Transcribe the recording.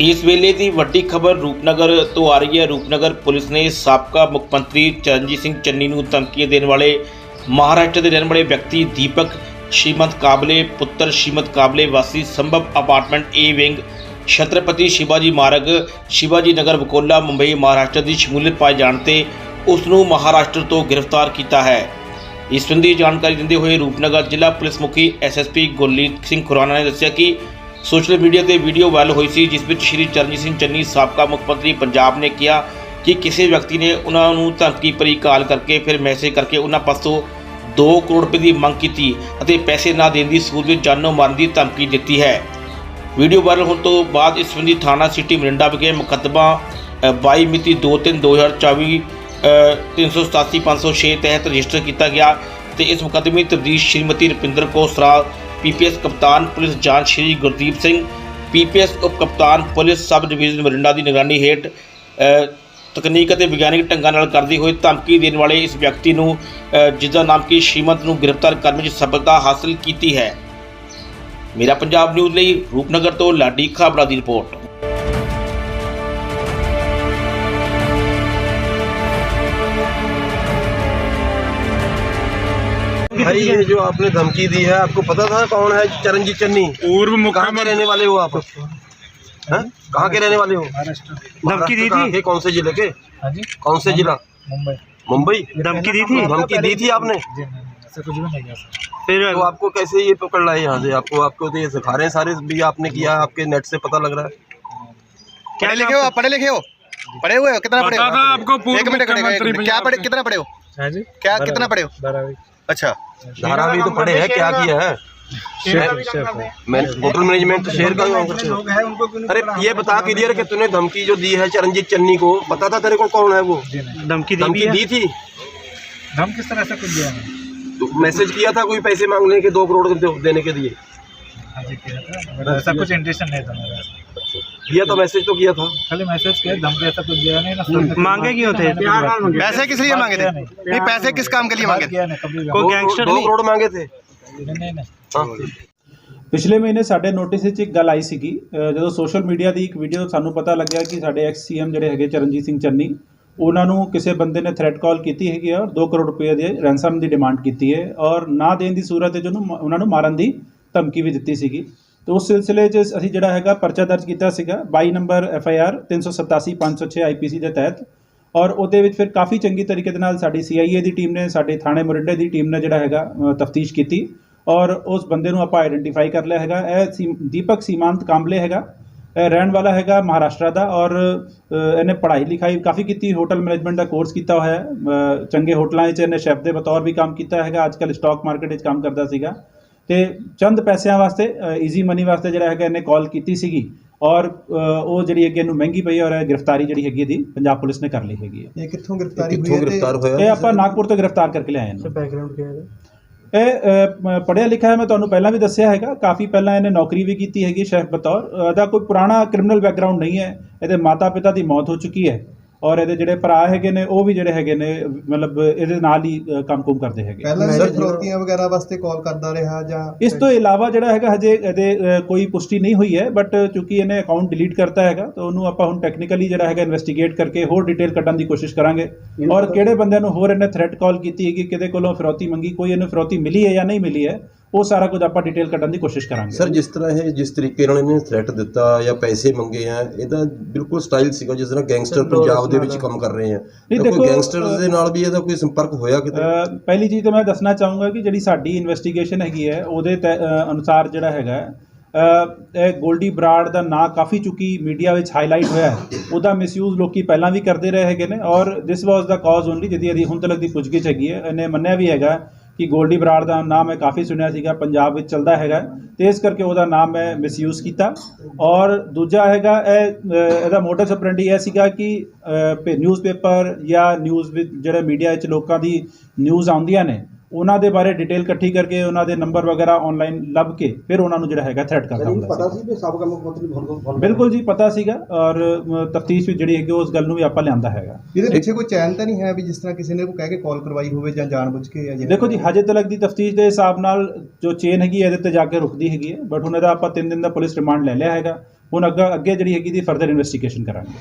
ਇਸ ਵੇਲੇ ਦੀ ਵੱਡੀ ਖਬਰ ਰੂਪਨਗਰ ਤੋਂ ਆ ਰਹੀ ਹੈ। ਰੂਪਨਗਰ ਪੁਲਿਸ ਨੇ ਸਾਬਕਾ ਮੁੱਖ ਮੰਤਰੀ ਚਰਨਜੀਤ ਸਿੰਘ ਚੰਨੀ ਨੂੰ ਧਮਕੀਆਂ ਦੇਣ ਵਾਲੇ ਮਹਾਰਾਸ਼ਟਰ ਦੇ ਰਹਿਣ ਵਾਲੇ ਵਿਅਕਤੀ ਦੀਪਕ ਸ਼ੀਮਤ ਕਾਬਲੇ, ਪੁੱਤਰ ਸ਼੍ਰੀਮਤ ਕਾਬਲੇ ਵਾਸੀ Sambhav apartment A wing, Chhatrapati Shivaji Marg, Shivaji Nagar ਬਕੋਲਾ, Mumbai, Maharashtra ਦੀ ਸ਼ਮੂਲੀਅਤ ਪਾਏ ਜਾਣ ਤੇ ਉਸ ਨੂੰ ਮਹਾਰਾਸ਼ਟਰ ਤੋਂ ਗ੍ਰਿਫਤਾਰ ਕੀਤਾ ਹੈ। ਇਸ ਸੰਬੰਧੀ ਜਾਣਕਾਰੀ ਦਿੰਦੇ ਹੋਏ ਰੂਪਨਗਰ ਜ਼ਿਲ੍ਹਾ ਪੁਲਿਸ ਮੁਖੀ ਐਸਐਸਪੀ ਗੁਰਲੀਤ ਸਿੰਘ ਖੁਰਾਨਾ ਨੇ ਦੱਸਿਆ ਕਿ ਸੋਸ਼ਲ ਮੀਡੀਆ ਤੇ ਵੀਡੀਓ ਵਾਇਰਲ ਹੋਈ ਸੀ ਜਿਸ ਵਿੱਚ ਸ਼੍ਰੀ ਚਰਨਜੀਤ ਸਿੰਘ ਚੰਨੀ ਸਾਬਕਾ ਮੁੱਖ ਮੰਤਰੀ ਪੰਜਾਬ ਨੇ ਕਿਹਾ ਕਿ ਕਿਸੇ ਵਿਅਕਤੀ ਨੇ ਉਹਨਾਂ ਨੂੰ ਧਮਕੀ ਭਰੀ ਕਾਲ ਕਰਕੇ ਫਿਰ ਮੈਸੇਜ ਕਰਕੇ ਉਹਨਾਂ ਪਾਸੋਂ 2 ਕਰੋੜ ਰੁਪਏ ਦੀ ਮੰਗ ਕੀਤੀ ਅਤੇ ਪੈਸੇ ਨਾ ਦੇਣ ਦੀ ਸੂਰਤ ਵਿੱਚ ਜਾਨੋਂ ਮਾਰਨ ਦੀ ਧਮਕੀ ਦਿੱਤੀ ਹੈ। ਵੀਡੀਓ ਵਾਇਰਲ ਹੋਣ ਤੋਂ ਬਾਅਦ ਇਸ ਸੰਬੰਧੀ ਥਾਣਾ ਸਿਟੀ ਮਰਿੰਡਾ ਵਿਖੇ ਮੁਕੱਦਮਾ ਅ, 22 ਮਿਤੀ 2/3/2024 387506 ਤਹਿਤ ਰਜਿਸਟਰ ਕੀਤਾ ਗਿਆ ਤੇ ਇਸ ਮੁਕੱਦਮੇ ਦੀ ਤਬਦੀਸ਼ ਸ਼੍ਰੀਮਤੀ ਰੁਪਿੰਦਰ ਕੌਰ ਸਰਾ ਪੀਪੀਐਸ ਕਪਤਾਨ ਪੁਲਿਸ ਜਾਂਚ ਸ਼੍ਰੀ ਗੁਰਦੀਪ ਸਿੰਘ ਪੀਪੀਐਸ ਉਪ ਕਪਤਾਨ ਪੁਲਿਸ ਸਬ ਡਿਵੀਜ਼ਨ ਮਰਿੰਡਾ ਦੀ ਨਿਗਰਾਨੀ ਹੇਠ ਤਕਨੀਕ ਅਤੇ ਵਿਗਿਆਨਿਕ ਢੰਗਾਂ ਨਾਲ ਕਰਦੀ ਹੋਈ ਧਮਕੀ ਦੇਣ ਵਾਲੇ ਇਸ ਵਿਅਕਤੀ ਨੂੰ ਅ, ਜਿਸ ਦਾ ਨਾਮ ਕੀ ਸ਼ੀਮਤ ਨੂੰ ਗ੍ਰਿਫਤਾਰ ਕਰਨ ਵਿੱਚ ਸਫਲਤਾ ਹਾਸਲ ਕੀਤੀ ਹੈ। ਮੇਰਾ ਪੰਜਾਬ ਨਿਊਜ਼ ਲਈ ਰੂਪਨਗਰ ਤੋਂ ਲਾਡੀ ਖਾਬੜਾ ਦੀ ਰਿਪੋਰਟ। भाई ये जो आपने धमकी दी है आपको पता था कौन है चरणजीत चन्नी? पूर्व कहाँ के रहने वाले हो आप? हैं? कहाँ के रहने वाले हो? धमकी दी थी। कौन से ज़िले के? हाँ कौन से जिला? मुंबई। मुंबई? धमकी दी थी? धमकी दी थी आपने? कुछ भी नहीं फिर तो आपको कैसे ये पकड़ लाए यहाँ से? आपको आपको तो ये सिखा रहे हैं सारे भी आपने किया आपके नेट से पता लग रहा है। पढ़े लिखे हो आप? पढ़े लिखे हो? पढ़े हुए हो? कितना पढ़े हो? आपको एक मुख्यमंत्री मिनट क्या पढ़े कितना पढ़े हो? हाँ क्या कितना पढ़े हो? अच्छा। धारावी तो पढ़े हैं क्या किया है? होटल मैनेजमेंट शेयर का अरे ये बता क्लियर कि तूने धमकी जो दी है चरणजीत चन्नी को पता था तेरे को कौन है वो? धमकी दी धमकी दी थी? हम किस तरह से कुछ दिया तो मैसेज किया था कोई पैसे मांगने के दो करोड़ देने के लिए? हाँ ऐसा कुछ इंटेंशन नहीं था मेरा किया तो मैसेज तो किया था खाली मैसेज किया धमकी ऐसा कुछ दिया नहीं ना सर मांगे क्यों थे? पैसे किस लिए मांगे थे नहीं नहीं पैसे किस काम के लिए मांगे थे किया नहीं कभी कोई दो- गैंगस्टर दो नहीं? करोड़ मांगे थे नहीं नहीं नहीं हाँ ਪਿਛਲੇ ਮਹੀਨੇ ਸਾਡੇ ਨੋਟਿਸ ਵਿੱਚ ਇੱਕ ਗੱਲ ਆਈ ਸੀਗੀ ਅ, ਜਦੋਂ ਸੋਸ਼ਲ ਮੀਡੀਆ ਦੀ ਇੱਕ ਵੀਡੀਓ ਸਾਨੂੰ ਪਤਾ ਲੱਗਿਆ ਕਿ ਸਾਡੇ ਐਕਸ ਸੀਐਮ ਜਿਹੜੇ ਹੈਗੇ ਚਰਨਜੀਤ ਸਿੰਘ ਚੰਨੀ ਉਹਨਾਂ ਨੂੰ ਕਿਸੇ ਬੰਦੇ ਨੇ ਥ੍ਰੈਟ ਕਾਲ ਕੀਤੀ ਹੈਗੀ ਆ ਔਰ 2 ਕਰੋੜ ਰੁਪਏ ਦੇ ਰੈਂਸਮ ਦੀ ਡਿਮਾਂਡ ਕੀਤੀ ਹੈ ਔਰ ਨਾ ਦੇਣ ਦੀ ਸੂਰਤ ਵਿੱਚ ਉਹਨੂੰ ਮ- ਉਹਨਾਂ ਨੂੰ ਮਾਰਨ ਦੀ ਧਮਕੀ ਵੀ ਦਿੱਤੀ ਸੀਗੀ ਤੇ ਉਸ ਸਿਲਸਿਲੇ 'ਚ ਅਸੀਂ ਜਿਹੜਾ ਹੈਗਾ ਪਰਚਾ ਦਰਜ ਕੀਤਾ ਸੀਗਾ 22 number F I R 387 506 IPC ਦੇ ਤਹਿਤ ਔਰ ਉਹਦੇ ਵਿੱਚ ਫਿਰ ਕਾਫੀ ਚੰਗੀ ਤਰੀਕੇ ਦੇ ਨਾਲ ਸਾਡੀ ਸੀਆਈਏ ਦੀ ਟੀਮ ਨੇ, ਸਾਡੇ ਥਾਣੇ ਮੋਰਿੰਡੇ ਦੀ ਟੀਮ ਨੇ ਜਿਹੜਾ ਹੈਗਾ ਤਫਤੀਸ਼ ਕੀਤੀ ਔਰ ਉਸ ਬੰਦੇ ਨੂੰ ਆਪਾਂ ਆਇਡੈਂਟੀਫਾਈ ਕਰ ਲਿਆ ਹੈਗਾ। ਇਹ ਸੀ- ਦੀਪਕ ਸੀਮਾਂਤ ਕਾਂਬਲੇ ਹੈਗਾ, ਇਹ ਰਹਿਣ ਵਾਲਾ ਹੈਗਾ ਮਹਾਰਾਸ਼ਟਰ ਦਾ ਔਰ ਇਹਨੇ ਪੜ੍ਹਾਈ ਲਿਖਾਈ ਕਾਫੀ ਕੀਤੀ, ਹੋਟਲ ਮੈਨੇਜਮੈਂਟ ਦਾ ਕੋਰਸ ਕੀਤਾ ਹੋਇਆ ਹੈ ਚੰਗੇ ਹੋਟਲਾਂ 'ਚ ਇਹਨੇ ਸ਼ੈਫ ਦੇ ਬਤੌਰ ਵੀ ਕੰਮ ਕੀਤਾ ਹੈਗਾ, ਅੱਜ ਕੱਲ੍ਹ ਸਟਾਕ ਮਾਰਕੀਟ 'ਚ ਕੰਮ ਕਰਦਾ ਸੀਗਾ। ਤੇ ਚੰਦ ਪੈਸਿਆਂ ਵਾਸਤੇ ਈਜ਼ੀ ਮਨੀ ਵਾਸਤੇ ਜਿਹੜਾ ਹੈਗਾ ਇਹਨੇ ਕਾਲ ਕੀਤੀ ਸੀਗੀ। ਔਰ ਉਹ ਜਿਹੜੀ ਅੱਗੇ ਨੂੰ ਮਹਿੰਗੀ ਪਈ ਔਰ ਗ੍ਰਿਫਤਾਰੀ ਜਿਹੜੀ ਹੈਗੀ ਦੀ ਪੰਜਾਬ ਪੁਲਿਸ ਨੇ ਕਰ ਲਈ ਹੈਗੀ ਇਹ ਕਿੱਥੋਂ ਗ੍ਰਿਫਤਾਰੀ ਹੋਈ ਹੈ ਗ੍ਰਿਫਤਾਰ ਹੋਇਆ? ਇਹ ਆਪਾਂ ਨਾਗਪੁਰ ਤੋਂ ਗ੍ਰਿਫਤਾਰ ਕਰਕੇ ਲਿਆਏ ਨੇ ਬੈਕਗ੍ਰਾਉਂਡ ਕੀ ਹੈ ਇਹ ਪੜਿਆ ਲਿਖਿਆ ਹੈ ਮੈਂ ਤੁਹਾਨੂੰ ਪਹਿਲਾਂ ਵੀ ਦੱਸਿਆ ਹੈਗਾ। ਕਾਫੀ ਪਹਿਲਾਂ ਇਹਨੇ ਨੌਕਰੀ ਵੀ ਕੀਤੀ ਹੈਗੀ ਸ਼ੈਫ ਬਤੌਰ। ਇਹਦਾ ਕੋਈ ਪੁਰਾਣਾ ਕ੍ਰਿਮੀਨਲ ਬੈਕਗ੍ਰਾਉਂਡ ਨਹੀਂ ਹੈ। ਇਹਦੇ ਮਾਤਾ ਪਿਤਾ ਦੀ ਮੌਤ ਹੋ ਚੁੱਕੀ ਹੈ। ਔਰ ਇਹਦੇ ਜਿਹੜੇ ਭਰਾ ਹੈਗੇ ਨੇ ਉਹ ਵੀ ਜਿਹੜੇ ਹੈਗੇ ਨੇ ਮਤਲਬ ਇਹਦੇ ਨਾਲ ਹੀ ਕੰਮ-ਕੁਮ ਕਰਦੇ ਹੈਗੇ। ਪਹਿਲਾਂ ਸਰ, ਫਰੋਤੀਆਂ ਵਗੈਰਾ ਵਾਸਤੇ ਕਾਲ ਕਰਦਾ ਰਿਹਾ ਜਾਂ ਇਸ ਤੋਂ ਇਲਾਵਾ ਜਿਹੜਾ ਹੈਗਾ ਹਜੇ ਇਹਦੇ ਕੋਈ ਪੁਸ਼ਟੀ ਨਹੀਂ ਹੋਈ ਹੈ ਬਟ ਚੂੰਕਿ ਇਹਨੇ ਅਕਾਊਂਟ ਡਿਲੀਟ ਕਰਤਾ ਹੈਗਾ ਤਾਂ ਉਹਨੂੰ ਆਪਾਂ ਹੁਣ ਟੈਕਨੀਕਲੀ ਜਿਹੜਾ ਹੈਗਾ ਇਨਵੈਸਟੀਗੇਟ ਕਰਕੇ ਹੋਰ ਡਿਟੇਲ ਕੱਢਣ ਦੀ ਕੋਸ਼ਿਸ਼ ਕਰਾਂਗੇ। ਔਰ ਕਿਹੜੇ ਬੰਦਿਆਂ ਨੂੰ ਹੋਰ ਇਹਨੇ ਥ੍ਰੈਟ ਕਾਲ ਕੀਤੀ ਹੈਗੀ ਕਿਹਦੇ ਕੋਲੋਂ ਫਿਰੌਤੀ ਮੰਗੀ ਕੋਈ ਇਹਨੂੰ ਫਿਰੌਤੀ ਮਿਲੀ ਹੈ ਜਾਂ ਨਹੀਂ ਮਿਲੀ ਹੈ ਉਹ ਸਾਰਾ ਕੁਝ ਆਪਾਂ ਡਿਟੇਲ ਕੱਢਣ ਦੀ ਕੋਸ਼ਿਸ਼ ਕਰਾਂਗੇ। ਸਰ ਜਿਸ ਤਰ੍ਹਾਂ ਇਹ ਜਿਸ ਤਰੀਕੇ ਨਾਲ ਇਹਨੇ ਥ੍ਰੈਟ ਦਿੱਤਾ ਜਾਂ ਪੈਸੇ ਮੰਗੇ ਆ ਇਹਦਾ ਬਿਲਕੁਲ ਸਟਾਈਲ ਸੀਗਾ ਜਿਸ ਤਰ੍ਹਾਂ ਗੈਂਗਸਟਰ ਪੰਜਾਬ ਦੇ ਵਿੱਚ ਕੰਮ ਕਰ ਰਹੇ ਆ। ਕੋਈ ਗੈਂਗਸਟਰਸ ਦੇ ਨਾਲ ਵੀ ਇਹਦਾ ਕੋਈ ਸੰਪਰਕ ਹੋਇਆ ਕਿਤੇ? ਪਹਿਲੀ ਚੀਜ਼ ਤਾਂ ਮੈਂ ਦੱਸਣਾ ਚਾਹੂੰਗਾ ਕਿ ਜਿਹੜੀ ਸਾਡੀ ਇਨਵੈਸਟੀਗੇਸ਼ਨ ਹੈਗੀ ਹੈ ਉਹਦੇ ਅਨੁਸਾਰ ਜਿਹੜਾ ਹੈਗਾ ਇਹ ਗੋਲਡੀ ਬਰਾੜ ਦਾ ਨਾਂ ਕਾਫੀ ਚੁੱਕੀ ਮੀਡੀਆ ਵਿੱਚ ਹਾਈਲਾਈਟ ਹੋਇਆ ਹੈ। ਉਹਦਾ ਮਿਸਯੂਜ਼ ਲੋਕੀ ਪਹਿਲਾਂ ਵੀ ਕਰਦੇ ਰਹੇ ਹੈਗੇ ਨੇ ਔਰ ਦਿਸ ਵਾਸ ਦਾ ਕਾਜ਼ ਓਨਲੀ ਜਿਹਦੀ ਹੁਣ ਤੱਕ ਦੀ ਪੁੱਛਗਿੱਛ ਹੈਗੀ ਹੈ। ਇਹਨੇ ਮੰਨਿਆ ਵੀ ਹੈਗਾ ਕਿ ਗੋਲਡੀ ਬਰਾੜ ਦਾ ਨਾਮ ਮੈਂ ਕਾਫੀ ਸੁਣਿਆ ਸੀਗਾ ਪੰਜਾਬ ਵਿੱਚ ਚੱਲਦਾ ਹੈਗਾ ਤੇ ਇਸ ਕਰਕੇ ਉਹਦਾ ਨਾਮ ਮੈਂ ਮਿਸਯੂਜ਼ ਕੀਤਾ। ਔਰ ਦੂਜਾ ਹੈਗਾ ਇਹ ਅ, ਇਹਦਾ ਮੋਟਿਵ ਆਪਰੈਂਡੀ ਇਹ ਸੀਗਾ ਕਿ ਨਿਊਜ਼ਪੇਪਰ ਜਾਂ ਨਿਊਜ਼ ਵਿੱਚ ਜਿਹੜੇ ਮੀਡੀਆ ਵਿੱਚ ਲੋਕਾਂ ਦੀ ਨਿਊਜ਼ ਆਉਂਦੀਆਂ ਨੇ ਉਹਨਾਂ ਦੇ ਬਾਰੇ ਡਿਟੇਲ ਇਕੱਠੀ ਕਰਕੇ ਉਹਨਾਂ ਦੇ ਨੰਬਰ ਵਗੈਰਾ ਆਨਲਾਈਨ ਲੱਭ ਕੇ ਫਿਰ ਉਹਨਾਂ ਨੂੰ ਜਿਹੜਾ ਹੈਗਾ ਥ੍ਰੈਟ ਕਰਦਾ ਹੁੰਦਾ ਪਤਾ ਸੀ ਕਿ ਸਾਬਕਾ ਮੁੱਖ ਮੰਤਰੀ ਬਿਲਕੁਲ ਜੀ ਪਤਾ ਸੀਗਾ ਔਰ ਤਫਤੀਸ਼ ਵਿੱਚ ਜਿਹੜੀ ਹੈਗੀ ਉਸ ਗੱਲ ਨੂੰ ਵੀ ਆਪਾਂ ਲਿਆਂਦਾ ਹੈਗਾ। ਇਹਦੇ ਪਿੱਛੇ ਕੋਈ ਚੈਨ ਤਾਂ ਨਹੀਂ ਹੈ ਵੀ ਜਿਸ ਤਰ੍ਹਾਂ ਕਿਸੇ ਨੇ ਕੋਈ ਕਹਿ ਕੇ ਕਾਲ ਕਰਵਾਈ ਹੋਵੇ ਜਾਂ ਜਾਣਬੁੱਝ ਕੇ ਜਾਂ ਦੇਖੋ ਜੀ ਹਜੇ ਤੱਕ ਦੀ ਤਫਤੀਸ਼ ਦੇ ਹਿਸਾਬ ਨਾਲ ਜੋ ਚੇਨ ਹੈਗੀ ਹੈ, ਇਹਦੇ ਤੇ ਜਾ ਕੇ ਰੁਕਦੀ ਹੈਗੀ ਹੈ ਬਟ ਹੁਣ ਇਹਦਾ ਆਪਾਂ 3 ਦਿਨ ਦਾ ਪੁਲਿਸ ਰਿਮਾਂਡ ਲੈ ਲਿਆ ਹੈਗਾ। ਹੁਣ ਅੱਗਾ ਅੱਗੇ ਜਿਹੜੀ ਹੈਗੀ ਦੀ ਫਰਦਰ ਇਨਵੈਸਟੀਗੇਸ਼ਨ ਕਰਾਂਗੇ।